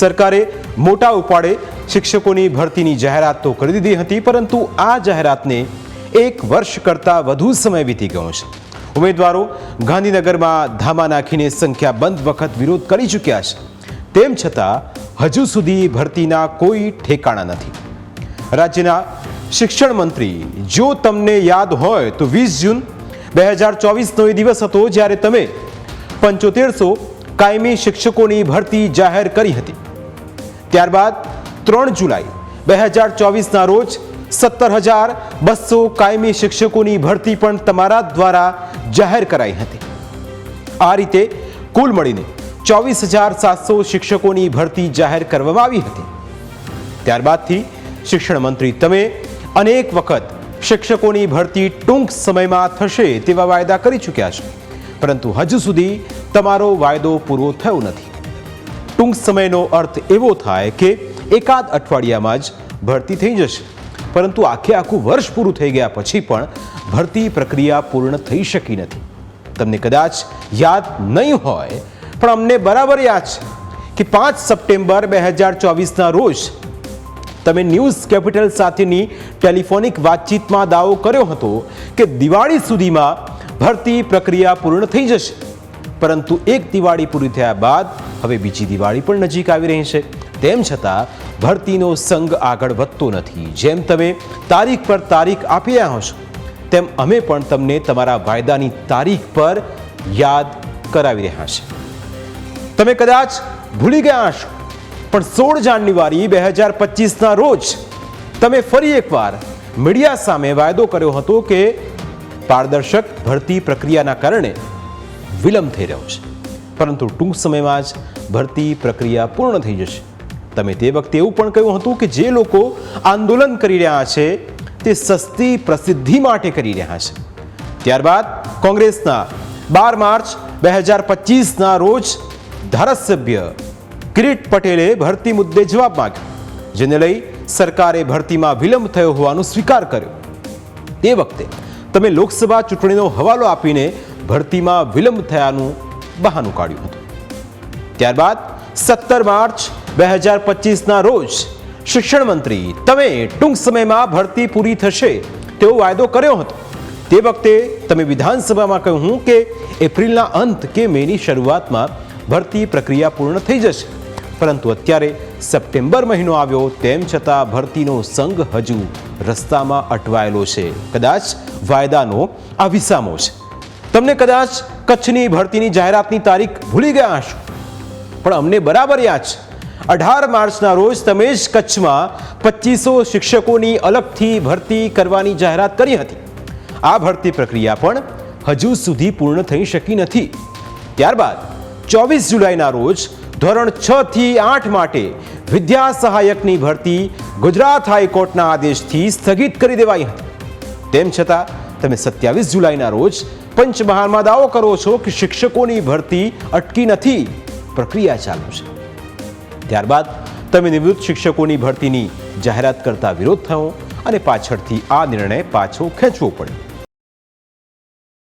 સરકારે મોટા ઉપાડે શિક્ષકોની ભરતીની જાહેરાત તો કરી દીધી હતી, પરંતુ આ જાહેરાતને એક વર્ષ કરતાં વધુ સમય વીતી ગયો છે. ઉમેદવારો ગાંધીનગરમાં ધામા નાખીને સંખ્યાબંધ વખત વિરોધ કરી ચૂક્યા છે. તેમ છતાં, હજુ સુધી ભરતીના કોઈ ઠેકાણા નથી. રાજ્યના શિક્ષણ મંત્રી, જો તમને યાદ હોય તો વીસ જૂન બે હજાર ચોવીસનો એ દિવસ હતો જ્યારે તમે પંચોતેરસો કાયમી શિક્ષકોની ભરતી જાહેર કરી હતી. ત્યારબાદ ત્રણ જુલાઈ બે હજાર ચોવીસના રોજ સત્તર હજાર બસો કાયમી શિક્ષકોની ભરતી પણ તમારા દ્વારા જાહેર કરાઈ હતી. આ રીતે કુલ મળીને ચોવીસ હજાર સાતસો શિક્ષકોની ભરતી જાહેર કરવામાં આવી હતી. ત્યારબાદથી શિક્ષણ મંત્રી તમે અનેક વખત શિક્ષકોની ભરતી ટૂંક સમયમાં થશે તેવા વાયદા કરી ચૂક્યા છો. પરંતુ હજુ સુધી તમારો વાયદો પૂરો થયો નથી. ટૂંક સમયનો અર્થ એવો થાય કે એકાદ અઠવાડિયામાં જ ભરતી થઈ જશે. પરંતુ આખે આખું વર્ષ પૂરું થઈ ગયા પછી પણ ભરતી પ્રક્રિયા પૂર્ણ થઈ શકી નથી. તમને કદાચ યાદ નહીં હોય, પણ અમને બરાબર યાદ છે કે પાંચ સપ્ટેમ્બર બે હજાર ચોવીસના રોજ તમે ન્યૂઝ કેપિટલ સાથેની ટેલિફોનિક વાતચીતમાં દાવો કર્યો હતો કે દિવાળી સુધીમાં ભરતી પ્રક્રિયા પૂર્ણ થઈ જશે. પરંતુ એક દિવાળી પૂરી થયા બાદ હવે બીજી દિવાળી પણ નજીક આવી રહી છે. તેમ છતાં, ભરતીનો સંઘ આગળ વધતો નથી. જેમ તમે તારીખ પર તારીખ આપી રહ્યા છો તેમ અમે પણ તમને તમારા વાયદાની તારીખ પર યાદ કરાવી રહ્યા છે તમે કદાચ ભૂલી ગયા હશો, પણ સોળ જાન્યુઆરી બે હજાર પચીસના રોજ તમે ફરી એકવાર મીડિયા સામે વાયદો કર્યો હતો કે પારદર્શક ભરતી પ્રક્રિયાના કારણે વિલંબ થઈ રહ્યો છે. પરંતુ ટૂંક સમયમાં જ ભરતી પ્રક્રિયા પૂર્ણ થઈ જશે. તમે તે વખતે એવું પણ કહ્યું હતું કે જે લોકો આંદોલન કરી રહ્યા છે, તે સસ્તી પ્રસિદ્ધિ માટે કરી રહ્યા છે. ત્યારબાદ કોંગ્રેસના બાર માર્ચ બે હજાર પચીસના રોજ ધારાસભ્ય કિરીટ પટેલે ભરતી મુદ્દે જવાબ માંગ્યો, જેને લઈ સરકારે ભરતીમાં વિલંબ થયો હોવાનો સ્વીકાર કર્યો. તે વખતે તમે લોકસભા ચૂંટણીનો હવાલો આપીને ભરતીમાં વિલંબ થયાનું બહાનું કાઢ્યું હતું. ત્યારબાદ સત્તર માર્ચ બે હજાર પચીસના રોજ શિક્ષણ મંત્રી, તમે ટૂંક સમયમાં ભરતી પૂરી થશે તેવો વાયદો કર્યો હતો. તે વખતે તમે વિધાનસભામાં કહ્યું કે એપ્રિલના અંત કે મેની શરૂઆતમાં ભરતી પ્રક્રિયા પૂર્ણ થઈ જશે. પરંતુ અત્યારે સપ્ટેમ્બર મહિનો આવ્યો તેમ છતાં ભરતીનો સંઘ હજુ રસ્તામાં અટવાયેલો છે. કદાચ વાયદાનો આ વિસામો છે. તમને કદાચ કચ્છની ભરતીની જાહેરાતની તારીખ ભૂલી ગયા હશો. પણ અમને બરાબર યાદ છે. અઢાર માર્ચના રોજ તમે જ કચ્છમાં પચીસો શિક્ષકોની અલગથી ભરતી કરવાની જાહેરાત કરી હતી. આ ભરતી પ્રક્રિયા પણ હજુ સુધી પૂર્ણ થઈ શકી નથી. ત્યારબાદ ચોવીસ જુલાઈના રોજ ધોરણ છ થી આઠ માટે વિદ્યા સહાયકની ભરતી ગુજરાત હાઈકોર્ટના આદેશથી સ્થગિત કરી દેવાઈ હતી. તેમ છતાં તમે સત્યાવીસ જુલાઈના રોજ પંચમહાલમાં દાવો કરો છો કે શિક્ષકોની ભરતી અટકી નથી. પ્રક્રિયા ચાલુ છે. ત્યારબાદ તમે નિવૃત્ત શિક્ષકોની ભરતીની જાહેરાત કરતા વિરોધ થયો અને પાછળથી આ નિર્ણય પાછો ખેંચવો પડ્યો.